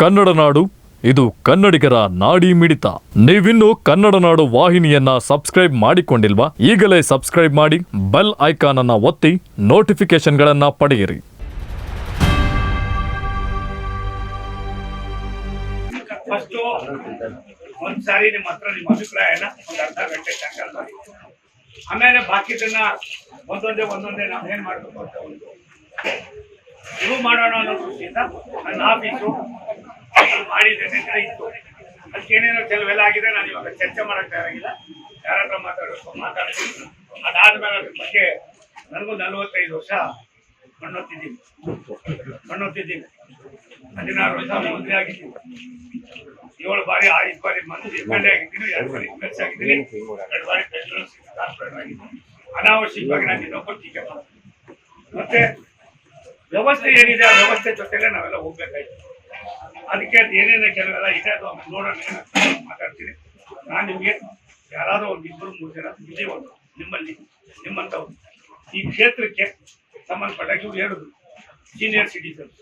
ಕನ್ನಡ ನಾಡು, ಇದು ಕನ್ನಡಿಗರ ನಾಡಿ ಮಿಡಿತ. ನೀವಿನ್ನು ಕನ್ನಡ ನಾಡು ವಾಹಿನಿಯನ್ನ ಸಬ್ಸ್ಕ್ರೈಬ್ ಮಾಡಿಕೊಂಡಿಲ್ವಾ? ಈಗಲೇ ಸಬ್ಸ್ಕ್ರೈಬ್ ಮಾಡಿ, ಬೆಲ್ ಐಕಾನ್ ಅನ್ನ ಒತ್ತಿ ನೋಟಿಫಿಕೇಶನ್ಗಳನ್ನ ಪಡೆಯಿರಿ. ನಿಮ್ಮ ಅರ್ಧ ಗಂಟೆ ಮಾಡಿ. ಆಮೇಲೆ ಬಾಕಿದನ್ನ ಒಂದೊಂದೇ ಒಂದೊಂದೇ ನಾವು ಏನ್ ಮಾಡ್ಬೇಕು ಅಂತ ಒಂದು ಶುರು ಮಾಡೋಣ ಅನ್ನೋ ದೃಷ್ಟಿಯಿಂದ ನನ್ನ ಆಫೀಸು ಮಾಡಿದ್ದೇನೆ ಇತ್ತು. ಅದಕ್ಕೇನೇನೋ ಕೆಲವೆಲ್ಲ ಆಗಿದೆ, ನಾನು ಇವಾಗ ಚರ್ಚೆ ಮಾಡಕ್ ತಯಾರಾಗಿಲ್ಲ. ಯಾರ ಹತ್ರ ಮಾತಾಡಬೇಕು ಮಾತಾಡ್ತೀನಿ. ಅದಾದ್ಮೇಲೆ ಅದ್ರ ಬಗ್ಗೆ ನನಗೂ ನಲವತ್ತೈದು ವರ್ಷ ಮಣ್ಣೊತ್ತಿದ್ದೀನಿ ಮಣ್ಣೊತ್ತಿದ್ದೀನಿ ಹದಿನಾರು ವರ್ಷ ಮಂತ್ರಿ ಆಗಿದ್ದೀನಿ. ಏಳು ಬಾರಿ ಐದು ಬಾರಿ ಮಂತ್ರಿ ಆಗಿದ್ದೀನಿ, ಎರಡು ಬಾರಿ ಎಂ ಎಲ್ ಆಗಿದ್ದೀನಿ. ಎರಡು ಬಾರಿ ಕಾರ್ಪೊರೇಟ್ ಆಗಿದ್ದೀನಿ ಅನಾವಶ್ಯಕವಾಗಿ ನಾನು ಇನ್ನೊಬ್ಬರು ಟೀಕೆ ಮಾಡ್ತೀನಿ. ಮತ್ತೆ ವ್ಯವಸ್ಥೆ ಏನಿದೆ, ಆ ವ್ಯವಸ್ಥೆ ಜೊತೆಲೆ ನಾವೆಲ್ಲ ಹೋಗ್ಬೇಕಾಯ್ತು. ಅದಕ್ಕೆ ಅದು ಏನೇನು ಕೆಲವೆಲ್ಲ ಇದೆ, ಅದು ನೋಡೋಣ ಮಾತಾಡ್ತೀನಿ. ನಾನು ನಿಮಗೆ ಯಾರಾದರೂ ಒಂದು ಇಬ್ಬರು ಮೂರು ಜನ ಒಂದು, ನಿಮ್ಮಲ್ಲಿ, ನಿಮ್ಮಂಥವ್ರು. ಈ ಕ್ಷೇತ್ರಕ್ಕೆ ಸಂಬಂಧಪಟ್ಟಾಗ ಇವ್ರು ಹೇಳಿದ್ರು ಸೀನಿಯರ್ ಸಿಟಿಸನ್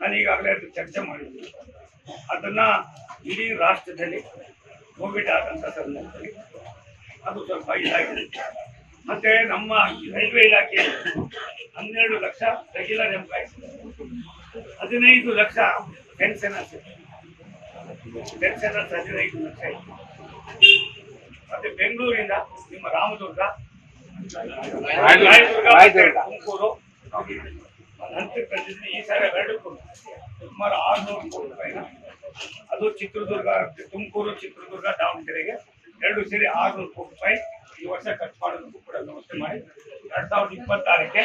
ನಾನು ಈಗಾಗಲೇ ಅದು ಚರ್ಚೆ ಮಾಡಿದ್ದೀನಿ ಅದನ್ನು ಇಡೀ ರಾಷ್ಟ್ರದಲ್ಲಿ ಕೋವಿಡ್ ಆದಂಥ ಸಂದರ್ಭದಲ್ಲಿ ಅದು ಸ್ವಲ್ಪ ಇದಾಗಿದೆ. ಮತ್ತೆ ನಮ್ಮ ರೈಲ್ವೆ ಇಲಾಖೆ ಹನ್ನೆರಡು ಲಕ್ಷ ರೆಗ್ಯುಲರ್ ಎಂಪ್ಲಾಯೀಸ್ ಹದಿನೈದು ಲಕ್ಷ ಪೆನ್ಷನರ್ಸ್ ಪೆನ್ಷನರ್ಸ್ ಹದಿನೈದು ಲಕ್ಷ ಇತ್ತು ಮತ್ತೆ ಬೆಂಗಳೂರಿಂದ ನಿಮ್ಮ ರಾಮದುರ್ಗ ರಾಯದುರ್ಗ ತುಮಕೂರು ತಂದಿದ್ದೀನಿ ಈ ಸಾರಿ ಎರಡಕ್ಕೂ. ಸುಮಾರು ಆರ್ನೂರು ಕೋಟಿ ರೂಪಾಯಿನ ಅದು ಚಿತ್ರದುರ್ಗ ತುಮಕೂರು ಚಿತ್ರದುರ್ಗ ದಾವಣಗೆರೆಗೆ ಎರಡು ಸೇರಿ ಆರ್ನೂರು ಕೋಟಿ ರೂಪಾಯಿ ಈ ವರ್ಷ ಖರ್ಚು ಮಾಡೋದಕ್ಕೂ ಕೂಡ ವ್ಯವಸ್ಥೆ ಮಾಡಿ. ಎರಡ್ ಸಾವಿರದ ಇಪ್ಪತ್ತಾರಕ್ಕೆ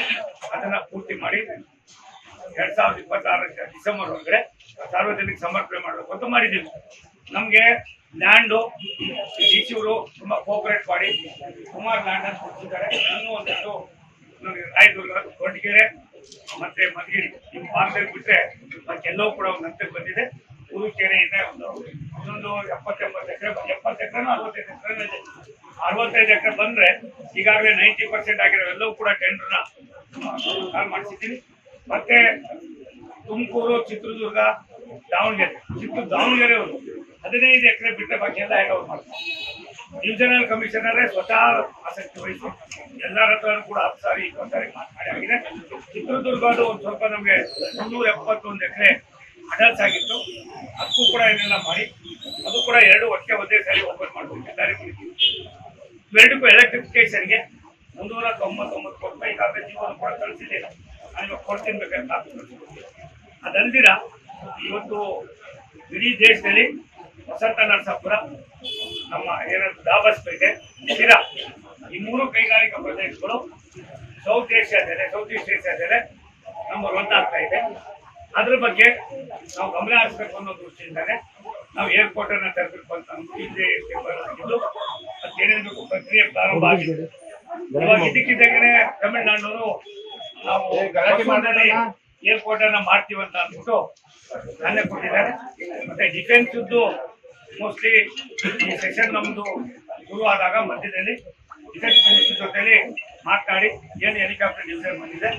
ಅದನ್ನ ಪೂರ್ತಿ ಮಾಡಿ ಎರಡ್ ಸಾವಿರದ ಇಪ್ಪತ್ತಾರಕ್ಕೆ ಡಿಸೆಂಬರ್ ಒಳಗಡೆ ಸಾರ್ವಜನಿಕ ಸಮರ್ಪಣೆ ಮಾಡಬೇಕು ಅಂತ ಮಾಡಿದ್ದೀವಿ. ನಮ್ಗೆ ಲ್ಯಾಂಡು ಡಿ ಸಿ ಅವರು ತುಂಬಾ ಕೋಪರೇಟ್ ಮಾಡಿ ಸುಮಾರು ಲ್ಯಾಂಡ್ ಅನ್ನು ಕೊಡ್ತಿದ್ದಾರೆ ಇನ್ನೂ ಒಂದಷ್ಟು ರಾಯದುರ್ಗ ಕೊರಟಗೆರೆ ಮತ್ತೆ ಮಧುಗಿರಿ ನಿಮ್ಮ ಭಾಗದಲ್ಲಿ ಬಿಟ್ರೆ ಎಲ್ಲವೂ ಕೂಡ ಒಂದು ಬಂದಿದೆ. ಉರುಕೆರೆ ಇದೆ ಒಂದು. ಇನ್ನೊಂದು ಎಪ್ಪತ್ತೆಂಬತ್ತು ಎಕರೆ ಎಪ್ಪತ್ತು ಎಕರೆ ಅರವತ್ತೈದು ಇದೆ. ಅರವತ್ತೈದು ಎಕರೆ ಬಂದ್ರೆ ಈಗಾಗಲೇ ನೈಂಟಿ ಪರ್ಸೆಂಟ್ ಆಗಿರೋ ಎಲ್ಲವೂ ಕೂಡ ಟೆಂಡರ್ನ ಕಾಲ್ ಮಾಡಿಸಿದ್ದೀನಿ. ಮತ್ತೆ ತುಮಕೂರು, ಚಿತ್ರದುರ್ಗ, ದಾವಣಗೆರೆ, ಚಿತ್ರ, ದಾವಣಗೆರೆ ಅವರು ಹದಿನೈದು ಎಕರೆ ಬಿಟ್ಟರೆ ಬಾಕಿ ಎಲ್ಲ ಹ್ಯಾಂಡ್ ಓವರ್ ಮಾಡ್ತಾರೆ? ಡಿವಿಷನಲ್ ಕಮಿಷನರೇ ಸ್ವತಃ ಆಸಕ್ತಿ ವಹಿಸಿ ಎಲ್ಲರ ಹತ್ರನೂ ಕೂಡ ಹತ್ತು ಸಾರಿ ಇಪ್ಪತ್ತು ಸಾರಿ ಮಾತನಾಡಿ ಆಗಿದೆ ಚಿತ್ರದುರ್ಗದ ಒಂದು ಸ್ವಲ್ಪ ನಮಗೆ ಮುನ್ನೂರ ಎಪ್ಪತ್ತೊಂದು ಎಕರೆ ಆಗಿತ್ತು ಅದಕ್ಕೂ ಕೂಡ ಏನೆಲ್ಲ ಮಾಡಿ. ಅದು ಕೂಡ ಎರಡು ವರ್ಷ ಒಂದೇ ಸಾರಿ ಓಪನ್ ಮಾಡಬೇಕು ದಾರಿ ಇವೆರಡಕ್ಕೂ ಎಲೆಕ್ಟ್ರಿಫಿಕೇಶನ್ಗೆ ಮುನ್ನೂರ ತೊಂಬತ್ತೊಂಬತ್ತು ಕೋಟಿ ರೂಪಾಯಿ ಕಾಫಿ ಜೀವನ ಕೂಡ ಕಳಿಸಿದೆ. ನಾನು ಕೊಡ್ತೀನಿ ಬೇಕಂತ. ಅದಲ್ದಿರ ಇವತ್ತು ಇಡೀ ದೇಶದಲ್ಲಿ ವಸಂತ ನರಸಾಪುರ ನಮ್ಮ ಏನಂತ ದಾಬಸ್ಪೇಟೆ, ಶಿರಾ, ಈ ಮೂರು ಕೈಗಾರಿಕಾ ಪ್ರದೇಶಗಳು ಸೌತ್ ಏಷ್ಯಾದಲ್ಲೇ ಸೌತ್ ಈಸ್ಟ್ ಏಷ್ಯಾದಲ್ಲೇ ನಮ್ಮ ಆಗ್ತಾ ಇದೆ. ಅದ್ರ ಬಗ್ಗೆ ನಾವು ಗಮನ ಹರಿಸಬೇಕು ಅನ್ನೋ ದೃಷ್ಟಿಯಿಂದಾನೆ ನಾವು ಏರ್ಪೋರ್ಟ್ ಅನ್ನ ತೆರಬೇಕು ಅಂತ ಅನ್ಕೊಂಡಿದ್ದು ಅದೇನೇನು ಬೇಕು ಪ್ರಕ್ರಿಯೆ ಪ್ರಾರಂಭ ಆಗಿದೆ. ಇವಾಗ ಇದಕ್ಕಿದ್ದಾಗನೆ ತಮಿಳ್ನಾಡವರು ನಾವು ಗಲಾಟೆ ಏರ್ಪೋರ್ಟ್ ಅನ್ನ ಮಾಡ್ತೀವಿ ಅಂತ ಅಂದ್ಬಿಟ್ಟು ನಾನೇ ಕೊಟ್ಟಿದ್ದಾರೆ. ಮತ್ತೆ ಡಿಫೆನ್ಸ್ ಮೋಸ್ಟ್ಲಿ ಈ ಸೆಷನ್ ನಮ್ದು ಶುರು ಆದಾಗ ಮಧ್ಯದಲ್ಲಿ ಡಿಫೆನ್ಸ್ ಮಿನಿಸ್ಟರ್ ಜೊತೆಲಿ ಮಾತನಾಡಿ ಏನು ಹೆಲಿಕಾಪ್ಟರ್ ಡಿವಿಷನ್ ಬಂದಿದೆ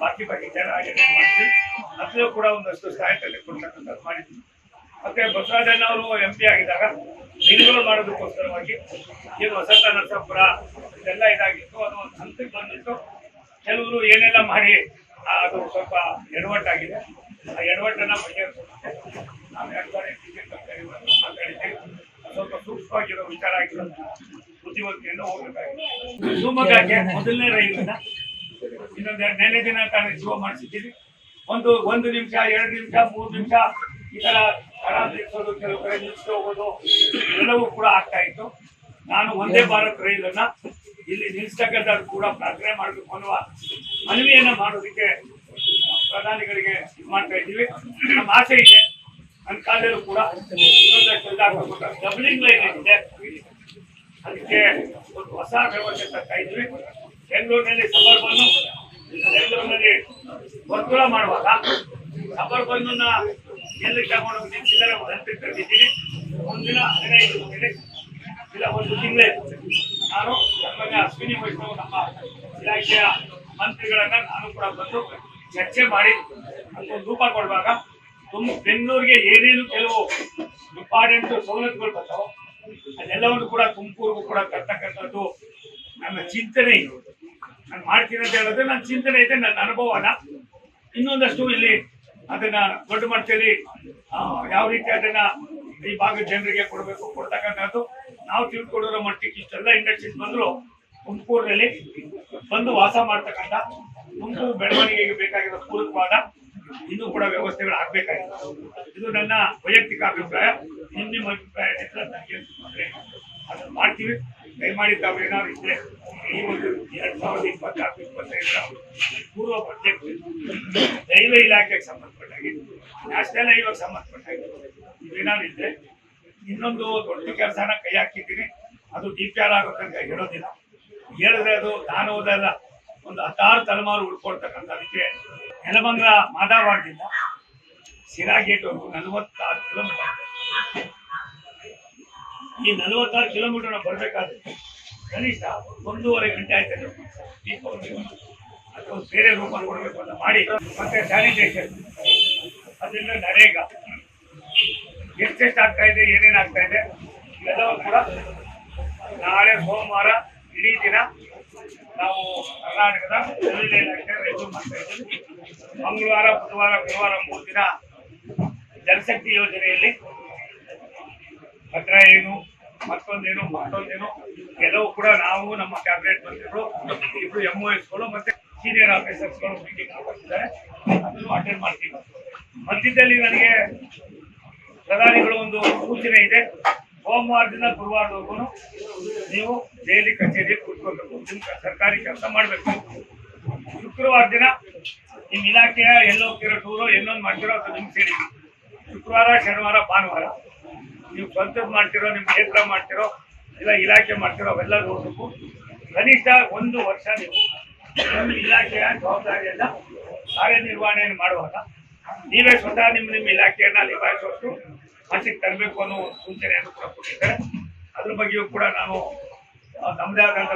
ಬಾಕಿ ಬಾಕಿ ಚೆನ್ನಾಗಿ ಮಾಡ್ತೀವಿ ಅದರಲ್ಲೂ ಕೂಡ ಒಂದಷ್ಟು ಸಾಹಿತ್ಯದಲ್ಲಿ ಕೊಡ್ತಕ್ಕಂಥದ್ದು ಮಾಡಿದ್ವಿ. ಮತ್ತೆ ಬಸವರಾಜಣ್ಣ ಅವರು ಎಂ ಪಿ ಆಗಿದ್ದಾಗ ನಿರ್ಮೂಲ ಮಾಡೋದಕ್ಕೋಸ್ಕರವಾಗಿ ಏನು ವಸಂತ ನರಸಾಪುರ ಇದೆಲ್ಲ ಇದಾಗಿತ್ತು. ಅದು ಒಂದು ಹಂತಕ್ಕೆ ಬಂದಿತ್ತು ಕೆಲವರು ಏನೆಲ್ಲ ಮಾಡಿ, ಅದು ಸ್ವಲ್ಪ ಎಡವಟ್ಟಾಗಿದೆ. ಆ ಎಡವಟ್ಟನ್ನ ಬಗೆಹರಿಸೋದಕ್ಕೆ ನಾವು ಎರಡು ಬಾರಿ ಮಾತಾಡಿದ್ದೀವಿ. ಸ್ವಲ್ಪ ಸೂಕ್ಷ್ಮವಾಗಿರೋ ವಿಚಾರ ಆಗಿರೋ ಬುದ್ಧಿವಂತಿಯನ್ನು ಹೋಗಬೇಕಾಗಿದೆ. ಶಿವಮೊಗ್ಗಕ್ಕೆ ಮೊದಲನೇ ರೈಲನ್ನ ಇನ್ನೊಂದು ನೆಲೆ ದಿನ ತಾನೇ ಜೀವ ಮಾಡಿಸಿದ್ದೀವಿ. ಒಂದು ಒಂದು ನಿಮಿಷ, ಎರಡು ನಿಮಿಷ, ಮೂರು ನಿಮಿಷ ಈ ಥರ ಹಣ ಕೆಲವು ಕಡೆ ನಿಲ್ಲಿಸಿ ಎಲ್ಲವೂ ಕೂಡ ಆಗ್ತಾ ಇತ್ತು. ನಾನು ಒಂದೇ ಭಾರತ್ ರೈಲನ್ನ ಇಲ್ಲಿ ನಿಲ್ಸ್ತಕ್ಕಂಥ ಕೂಡ ಪ್ರಾರ್ಥನೆ ಮಾಡಬೇಕು ಅನ್ನುವ ಮನವಿಯನ್ನು ಮಾಡೋದಕ್ಕೆ ಪ್ರಧಾನಿಗಳಿಗೆ ಮಾಡ್ತಾ ಇದ್ದೀವಿ. ನಮ್ಮ ಆಸೆ ಇದೆ. ನನ್ನ ಕಾಲದಲ್ಲೂ ಕೂಡ ಡಬ್ಲಿಂಗ್ ಲೈನ್ ಇದೆ ಅದಕ್ಕೆ ಒಂದು ಹೊಸ ವ್ಯವಸ್ಥೆ ತರ್ತಾ ಇದ್ವಿ ಬೆಂಗಳೂರಿನಲ್ಲಿ ಸಬರ್ಬನ್ನು ಬೆಂಗಳೂರಿನಲ್ಲಿ ವರ್ತುಳ ಮಾಡುವಾಗ ಸಬರ್ಬನ್ನ ಎಲ್ಲಿ ತಗೊಂಡು ನಿಂತಿದ್ದಾರೆ ತಂದಿದ್ದೀನಿ ಒಂದಿನ ಹದಿನೈದು ದಿನ ಇಲ್ಲ, ಒಂದು ತಿಂಗಳೇ ನಾನು ನಮ್ಮನೆ ಅಶ್ವಿನಿ ವೈಷ್ಣವ್ ನಮ್ಮ ಇಲಾಖೆಯ ಮಂತ್ರಿಗಳನ್ನ ನಾನು ಕೂಡ ಬಂದು ಚರ್ಚೆ ಮಾಡಿ ಅದೊಂದು ರೂಪ ಕೊಡುವಾಗ ತುಂಬ ಬೆಂಗಳೂರಿಗೆ ಏನೇನು ಕೆಲವು ಇಂಪಾರ್ಟೆಂಟ್ ಸವಲತ್ತುಗಳು ಬರ್ತಾವೋ ಅದೆಲ್ಲವನ್ನು ಕೂಡ ತುಮಕೂರಿಗೂ ಕೂಡ ತರ್ತಕ್ಕಂಥದ್ದು ನನ್ನ ಚಿಂತನೆ ಇದು. ನಾನು ಮಾಡ್ತೀನಿ ಅಂತ ಹೇಳಿದ್ರೆ ನನ್ನ ಚಿಂತನೆ ಇದೆ, ನನ್ನ ಅನುಭವನ. ಇನ್ನೊಂದಷ್ಟು ಇಲ್ಲಿ ಅದನ್ನ ದೊಡ್ಡ ಮಟ್ಟದಲ್ಲಿ ಯಾವ ರೀತಿ ಅದನ್ನ ಈ ಭಾಗದ ಜನರಿಗೆ ಕೊಡಬೇಕು, ಕೊಡ್ತಕ್ಕಂಥದ್ದು, ನಾವು ತಿಳ್ಕೊಡೋ ಮಟ್ಟಿಗೆ ಇಷ್ಟೆಲ್ಲ ಇಂಡಸ್ಟ್ರೀಸ್ ಬಂದ್ರು, ತುಮಕೂರಿನಲ್ಲಿ ಬಂದು ವಾಸ ಮಾಡ್ತಕ್ಕಂಥ, ತುಮಕೂರು ಬೆಳವಣಿಗೆಗೆ ಬೇಕಾಗಿರೋ ಪೂರಕವಾದ ಇನ್ನೂ ಕೂಡ ವ್ಯವಸ್ಥೆಗಳು ಆಗ್ಬೇಕಾಗಿದೆ. ಇದು ನನ್ನ ವೈಯಕ್ತಿಕ ಅಭಿಪ್ರಾಯ. ನಿಮ್ಮ ನಿಮ್ಮ ಅಭಿಪ್ರಾಯ ನನಗೆ. ಅದನ್ನ ಮಾಡ್ತೀವಿ. ದಯಮಾಡಿ ತಾವು ಏನಾದ್ರು ಇದ್ರೆ ಒಂದು ಎರಡ್ ಸಾವಿರದ ಇಪ್ಪತ್ನಾಲ್ಕು, ಇಪ್ಪತ್ತೈದರ ಪೂರ್ವ ಬಜೆಟ್ ರೈಲ್ವೆ ಇಲಾಖೆಗೆ ಸಂಬಂಧಪಟ್ಟಾಗಿ, ನ್ಯಾಷನಲ್ ಹೈವೇಗೆ ಸಂಬಂಧಪಟ್ಟಾಗಿ ಇವೇನಾದ್ರು ಇದ್ರೆ ಇನ್ನೊಂದು ದೊಡ್ಡ ಕೆಲಸನ ಕೈ ಹಾಕಿದ್ದೀನಿ. ಅದು ಡಿ ಪಿ ಆರ್ ಆಗುತ್ತೆ ಅಂತ ಹೇಳೋದಿಲ್ಲ. ಹೇಳಿದ್ರೆ ಅದು ನಾನು ಓದಲ್ಲ ಒಂದು ಹತ್ತಾರು ತಲೆಮಾರು ಉಳ್ಕೊಳ್ತಕ್ಕಂಥ ಅದಕ್ಕೆ ನೆಲಮಂಗಲ ಮಾದಾವಾಡದಿಂದ ಸಿರಾ ಗೇಟ್ವರೆಗೂ ನಲವತ್ತಾರು ಕಿಲೋಮೀಟರ್ ಈ ನಲವತ್ತಾರು ಕಿಲೋಮೀಟರ್ ಬರ್ಬೇಕಾದ್ರೆ ಕನಿಷ್ಠ ಒಂದೂವರೆ ಗಂಟೆ ಆಯ್ತು ಅಥವಾ ಬೇರೆ ರೂಪ ಕೊಡಬೇಕು ಅಂತ ಮಾಡಿ ಮತ್ತೆ ಸ್ಯಾನಿಟೇಷನ್ ಅದರಿಂದ ನರೇಗ. ಎಷ್ಟೆಷ್ಟು ಆಗ್ತಾ ಇದೆ, ಏನೇನು ಆಗ್ತಾ ಇದೆ ಇವೆಲ್ಲವೂ ಕೂಡ ನಾಳೆ ಸೋಮವಾರ ಇಡೀ ದಿನ ನಾವು ಕರ್ನಾಟಕದ ರೈಲ್ವೆ ಇಲಾಖೆ ರೈತರು ಮಾಡ್ತಾ ಇದ್ದೀವಿ. ಮಂಗಳವಾರ, ಬುಧವಾರ, ಗುರುವಾರ ಮೂರು ದಿನ ಜಲಶಕ್ತಿ ಯೋಜನೆಯಲ್ಲಿ ಪತ್ರ ಏನು ಮತ್ತೊಂದೇನು ಮತ್ತೊಂದೇನು ಕೆಲವು ಕೂಡ ನಾವು ನಮ್ಮ ಕ್ಯಾಬಿನೆಟ್ ಮಂತ್ರಿಗಳು ಇಬ್ರು ಎಂ ಒ ಎಸ್ಗಳು ಮತ್ತೆ ಸೀನಿಯರ್ ಆಫೀಸರ್ಸ್ಗಳು ಮೀಟಿಂಗ್ ಮಾಡ್ತಿದ್ದಾರೆ. ಅದನ್ನು ಅಟೆಂಡ್ ಮಾಡ್ತೀವಿ. ಮಧ್ಯದಲ್ಲಿ ನನಗೆ ಪ್ರಧಾನಿಗಳು ಒಂದು ಸೂಚನೆ ಇದೆ. ಸೋಮವಾರದಿಂದ ಗುರುವಾರದವರೆಗೂ ನೀವು ದೆಹಲಿ ಕಚೇರಿ ಕೂತ್ಕೊಳ್ಬೇಕು. ಸರ್ಕಾರಿ ಕೆಲಸ ಮಾಡಬೇಕು. ಶುಕ್ರವಾರ ದಿನ ನಿಮ್ಮ ಇಲಾಖೆಯ ಎಲ್ಲೋ ಹೋಗ್ತಿರೋ ಟೂರು ಎಲ್ಲೊಂದು ಮಾಡ್ತಿರೋ ಅದು ನಿಮ್ಗೆ ಸೇರಿ ಶುಕ್ರವಾರ, ಶನಿವಾರ, ಭಾನುವಾರ. ನೀವು ಸ್ವಂತದ್ದು ಮಾಡ್ತಿರೋ ನಿಮ್ಮ ಕ್ಷೇತ್ರ ಮಾಡ್ತಿರೋ, ಇಲ್ಲ ಇಲಾಖೆ ಮಾಡ್ತಿರೋ, ಅವೆಲ್ಲ ನೋಡ್ಬೇಕು. ಕನಿಷ್ಠ ಒಂದು ವರ್ಷ ನೀವು ನಿಮ್ಮ ಇಲಾಖೆಯ ಜವಾಬ್ದಾರಿಯನ್ನ ಕಾರ್ಯನಿರ್ವಹಣೆಯನ್ನು ಮಾಡುವಾಗ ನೀವೇ ಸ್ವತಃ ನಿಮ್ಮ ನಿಮ್ಮ ಇಲಾಖೆಯನ್ನ ನಿಭಾಯಿಸುವಷ್ಟು ಮಟ್ಟಿಗೆ ತರಬೇಕು ಅನ್ನೋ ಒಂದು ಸೂಚನೆಯನ್ನು ಕೂಡ ಕೊಟ್ಟಿದ್ದಾರೆ. ಅದ್ರ ಬಗ್ಗೆಯೂ ಕೂಡ ನಾನು ನಮ್ಮದೇ ಆದಂಥ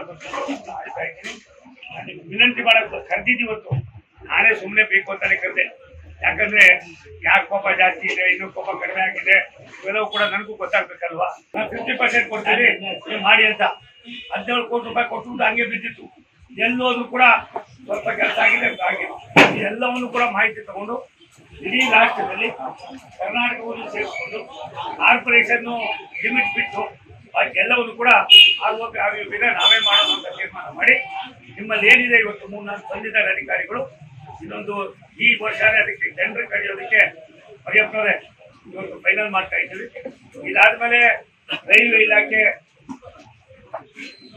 ಇದ್ದೀನಿ. ನಾನು ನಿಮ್ಗೆ ವಿನಂತಿ ಇವತ್ತು. ನಾನೇ ಸುಮ್ಮನೆ ಬೇಕು ಅಂತಾನೆ ಕರೆದೆ. ಯಾಕಂದ್ರೆ ಯಾಕೆ ಕೋಪ ಜಾಸ್ತಿ ಇದೆ, ಇನ್ನೂ ಕೋಪ ಕಡಿಮೆ ಆಗಿದೆ. ಇವೆಲ್ಲವೂ ಕೂಡ ನನಗೂ ಗೊತ್ತಾಗ್ಬೇಕಲ್ವಾ? ನಾನು ಫಿಫ್ಟಿ ಪರ್ಸೆಂಟ್ ಕೊಡ್ತೀನಿ ಮಾಡಿ ಅಂತ. ಹದಿನೇಳು ಕೋಟಿ ರೂಪಾಯಿ ಕೊಟ್ಟು ಹಂಗೆ ಬಿದ್ದಿತ್ತು. ಎಲ್ಲೋದ್ರು ಕೂಡ ಸ್ವಲ್ಪ ಕೆಲಸ ಆಗಿದೆ ಆಗಿದೆ ಎಲ್ಲವನ್ನು ಕೂಡ ಮಾಹಿತಿ ತಗೊಂಡು ಇಡೀ ರಾಷ್ಟ್ರದಲ್ಲಿ ಕರ್ನಾಟಕವನ್ನು ಸೇರಿಸಿಕೊಂಡು ಕಾರ್ಪೊರೇಷನ್ ಲಿಮಿಟ್ ಬಿಟ್ಟು ಅದಕ್ಕೆಲ್ಲವನ್ನು ಕೂಡ ಆಗೋಕೆ ಆಗೋದಿಲ್ಲ ನಾವೇ ಮಾಡೋಣ ಅಂತ ತೀರ್ಮಾನ ಮಾಡಿ ನಿಮ್ಮಲ್ಲಿ ಏನಿದೆ ಇವತ್ತು ಮೂರ್ನಾಲ್ಕು ಬಂದಿದ್ದಾರೆ ಅಧಿಕಾರಿಗಳು, ಇನ್ನೊಂದು ಈ ವರ್ಷನೇ ಅದಕ್ಕೆ ಟೆಂಡರ್ ಕರೆಯೋದಕ್ಕೆ ಮರಿಯಪ್ಪನವರೇ ಇವತ್ತು ಫೈನಲ್ ಮಾಡ್ತಾ ಇದ್ದೀವಿ. ಇದಾದ್ಮೇಲೆ ರೈಲ್ವೆ ಇಲಾಖೆ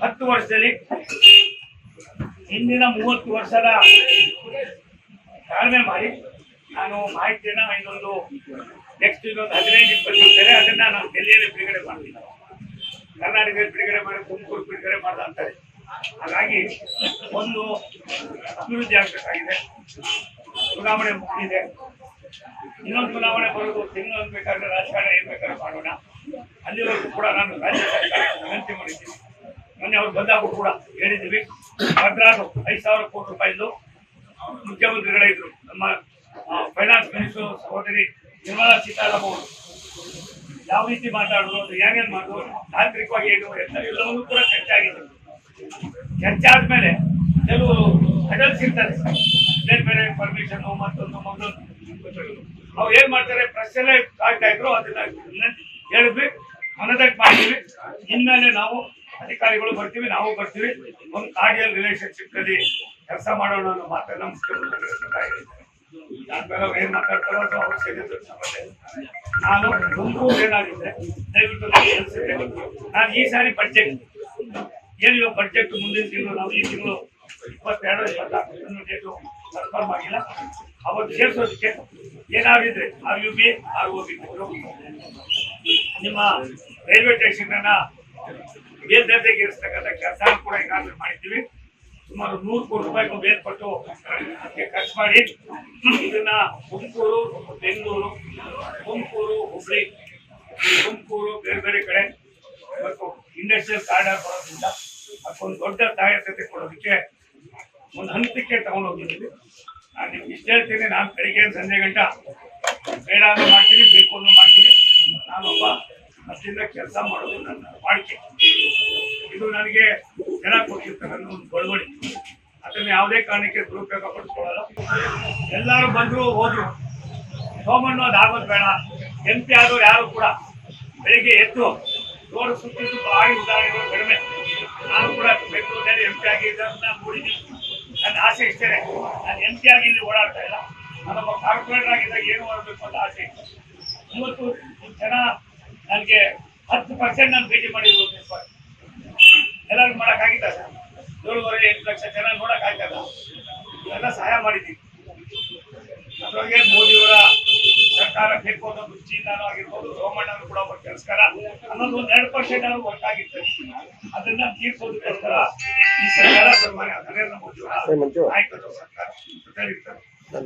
ಹತ್ತು ವರ್ಷದಲ್ಲಿ ಹಿಂದಿನ ಮೂವತ್ತು ವರ್ಷದ ತಾಳ್ಮೆ ಮಾಡಿ ನಾನು ಮಾಹಿತಿಯನ್ನ ಇನ್ನೊಂದು ನೆಕ್ಸ್ಟ್ ಇನ್ನೊಂದು ಹದಿನೈದು, ಇಪ್ಪತ್ತು ಇದ್ದಾರೆ ಅದನ್ನ ನಾನು ಡೆಲ್ಲಿಯಲ್ಲಿ ಬಿಡುಗಡೆ ಮಾಡ್ತೀನಿ. ಕರ್ನಾಟಕದಲ್ಲಿ ಬಿಡುಗಡೆ ಮಾಡಿ, ತುಮಕೂರು ಬಿಡುಗಡೆ ಮಾಡ್ದ ಅಂತಾರೆ. ಹಾಗಾಗಿ ಒಂದು ಅಭಿವೃದ್ಧಿ ಆಗಬೇಕಾಗಿದೆ. ಚುನಾವಣೆ ಮುಗಿದಿದೆ. ಇನ್ನೊಂದು ಚುನಾವಣೆ ಬರೋದು ತಿಂಗಳು ಬೇಕಾದ್ರೆ ರಾಜಕಾರಣ ಏನು ಬೇಕಾದ್ರೆ ಮಾಡೋಣ. ಅಲ್ಲಿವರೆಗೂ ಕೂಡ ನಾನು ರಾಜ್ಯ ಸರ್ಕಾರ ವಿನಂತಿ ಮಾಡಿದ್ದೀನಿ. ಮೊನ್ನೆ ಅವ್ರು ಬಂದಾಗ ಕೂಡ ಹೇಳಿದ್ದೀವಿ. ಭದ್ರಾರು ಐದು ಸಾವಿರ ಕೋಟಿ ರೂಪಾಯಿದು ಮುಖ್ಯಮಂತ್ರಿಗಳೇ ಇದ್ರು. ನಮ್ಮ ಫೈನಾನ್ಸ್ ಮಿನಿಸ್ಟರ್ ಸಹೋದರಿ ನಿರ್ಮಲಾ ಸೀತಾರಾಮ್ ಅವರು. ಯಾವ ರೀತಿ ಮಾತಾಡೋದು ಏನೇನು ಮಾಡೋದು, ತಾಂತ್ರಿಕವಾಗಿ ಏನು ಎಲ್ಲ ಎಲ್ಲವನ್ನೂ ಕೂಡ ಚರ್ಚೆ ಆಗಿದೆ. ಚರ್ಚೆ ಆದಮೇಲೆ ಕೆಲವು ಅಡಲ್ಸ್ ಇರ್ತಾರೆ ಬೇರೆ ಬೇರೆ ಪರ್ಮಿಷನ್ ಮತ್ತೊಂದು ಮತ್ತೊಂದು ಅವ್ರು ಏನ್ ಮಾಡ್ತಾರೆ ಪ್ರೆಸ್ ಎಲ್ಲ ಆಗ್ತಾ ಇದ್ರು, ಅದನ್ನ ಹೇಳಿದ್ವಿ. ಮನದಾಗ ಮಾಡ್ತೀವಿ ಇನ್ಮೇಲೆ ನಾವು ಅಧಿಕಾರಿಗಳು ಬರ್ತೀವಿ, ನಾವು ಬರ್ತೀವಿ. ಒಂದು ಕಾರ್ಡಿಯಲ್ ರಿಲೇಶನ್ಶಿಪ್ ಅಲ್ಲಿ ಕೆಲಸ ಮಾಡೋಣ ಅನ್ನೋ ಮಾತನ್ನ ಮುಖ್ಯಮಂತ್ರಿಗಳು ಏನ್ ಮಾತಾಡ್ತಾರೋ ಅದು ಅವ್ರ ಇಲ್ಲ. ನಾನು ತುಮಕೂರು ಏನಾಗಿದೆ ದಯವಿಟ್ಟು ನಾನು ಈ ಸಾರಿ ಬಡ್ಜೆಟ್ ಏನಿಲ್ಲ ಬಡ್ಜೆಟ್ ಮುಂದಿನ ತಿಂಗಳು, ನಾವು ಈ ತಿಂಗಳು ಇಪ್ಪತ್ತೆರಡು ಇಪ್ಪತ್ನಾಲ್ಕು ಡೇಟು ಕನ್ಫರ್ಮ್ ಆಗಿಲ್ಲ. ಅವತ್ತು ಸೇರಿಸೋದಕ್ಕೆ ಏನಾಗಿದ್ರೆ R U B R O B ನಿಮ್ಮ ರೈಲ್ವೆ ಸ್ಟೇಷನ್ ಅನ್ನ ಮೇಲ್ದರ್ಜೆಗೆ ಇರಿಸ್ತಕ್ಕಂಥ ಕೆಲಸ ಕೂಡ ಈಗಾಗಲೇ ಮಾಡಿದ್ದೀವಿ. ಸುಮಾರು ನೂರು ಕೋಟಿ ರೂಪಾಯಿ ಬೇರ್ಪಟ್ಟು ಅದಕ್ಕೆ ಖರ್ಚು ಮಾಡಿ ಇದನ್ನ ತುಮಕೂರು, ಬೆಂಗಳೂರು, ತುಮಕೂರು ಹುಬ್ಳಿ, ತುಮಕೂರು ಬೇರೆ ಬೇರೆ ಕಡೆ ಮತ್ತು ಇಂಡಸ್ಟ್ರಿಯಲ್ ಕಾರಿಡಾರ್ ಬರೋದ್ರಿಂದ ಅದಕ್ಕೊಂದು ದೊಡ್ಡ ಸಹಾಯಕತೆ ಕೊಡೋದಕ್ಕೆ ಒಂದು ಹಂತಕ್ಕೆ ತಗೊಂಡು ಹೋಗಿದ್ದೀವಿ ನಾನು ನಿಮ್ಗೆ ಇಷ್ಟ ಹೇಳ್ತೀನಿ, ನಾನು ಬೆಳಿಗ್ಗೆ ಸಂಜೆ ಗಂಟ ಬೇಡ ಅಂದ್ರೆ ಮಾಡ್ತೀನಿ, ಬೇಕು ಅಂದ್ರೆ ಮಾಡ್ತೀನಿ. ನಾನೊಬ್ಬ ಅಷ್ಟಿಂದ ಕೆಲಸ ಮಾಡೋದು ನನ್ನ ವಾಡಿಕೆ. ಇದು ನನಗೆ ಜನ ಕೊಟ್ಟಿರ್ತಾರೆ ಅನ್ನೋ ಒಂದು ಅದನ್ನ ಯಾವುದೇ ಕಾರಣಕ್ಕೆ ದುರುಪಯೋಗ ಪಡಿಸ್ಕೊಳ್ಳಲ್ಲ ಎಲ್ಲರೂ ಬಂದರು, ಹೋದ್ರು. ಸೋಮಣ್ಣು ಅದಾಗೋದು ಬೇಡ. ಎಂ ಪಿ ಯಾರು ಕೂಡ ಬೆಳಿಗ್ಗೆ ಎದ್ದು ರೋಡ್ ಸುತ್ತಿದ್ದು ಭಾರಿ ಉದಾಹರಣೆಗಳು ಕಡಿಮೆ. ನಾನು ಕೂಡ ಬೆಂಗಳೂರಿನಲ್ಲಿ ಎಂ ಪಿ ಆಗಿದ್ದ ನೋಡಿದ್ದೀನಿ. ನನ್ನ ಆಸೆ ಇಷ್ಟೇ. ನಾನು ಎಂ ಪಿ ಆಗಿ ಇಲ್ಲಿ ಓಡಾಡ್ತಾ ಇಲ್ಲ. ನಾನೊಬ್ಬ ಕಾರ್ಪೊರೇಟರ್ ಆಗಿದ್ದಾಗ ಏನು ಮಾಡಬೇಕು ಅಂತ ಆಸೆ ಇತ್ತು. ಇವತ್ತು ಜನ ನನಗೆ ಹತ್ತು ಪರ್ಸೆಂಟ್ ನಾನು ಭೇಟಿ ಮಾಡಿರ್ಬೋದು ಎಲ್ಲರೂ ಮಾಡೋಕ್ಕಾಗಿದ್ದ ಸರ್? ಏಳುವರೆ ಎಂಟು ಲಕ್ಷ ಜನ ನೋಡೋಕ್ಕಾಗ್ತದ ಎಲ್ಲ ಸಹಾಯ ಮಾಡಿದ್ದೀನಿ ಅದರೊಳಗೆ ಮೋದಿಯವರ ಸರ್ಕಾರ ಬೇಕು ಅನ್ನೋ ದೃಷ್ಟಿಯಿಂದಾನು ಆಗಿರ್ಬೋದು. ಸೋಮಣ್ಣವರು ಕೂಡ ಒಬ್ಬ ಕೆಲಸಕಾರ ಅನ್ನೋದು ಒಂದ್, ಎರಡು ಪರ್ಸೆಂಟ್ ಅವ್ರು ವರ್ಕ್ ಆಗಿತ್ತು. ಅದನ್ನ ತೀರ್ಸೋದಕ್ಕೋಸ್ಕರ ಈ ಸರ್ಕಾರ ಸನ್ಮಾನ್ಯ ನರೇಂದ್ರ ಮೋದಿ ಅವರ ನಾಯಕತ್ವ ಸರ್ಕಾರ ಜೊತೆಲಿರ್ತಾರೆ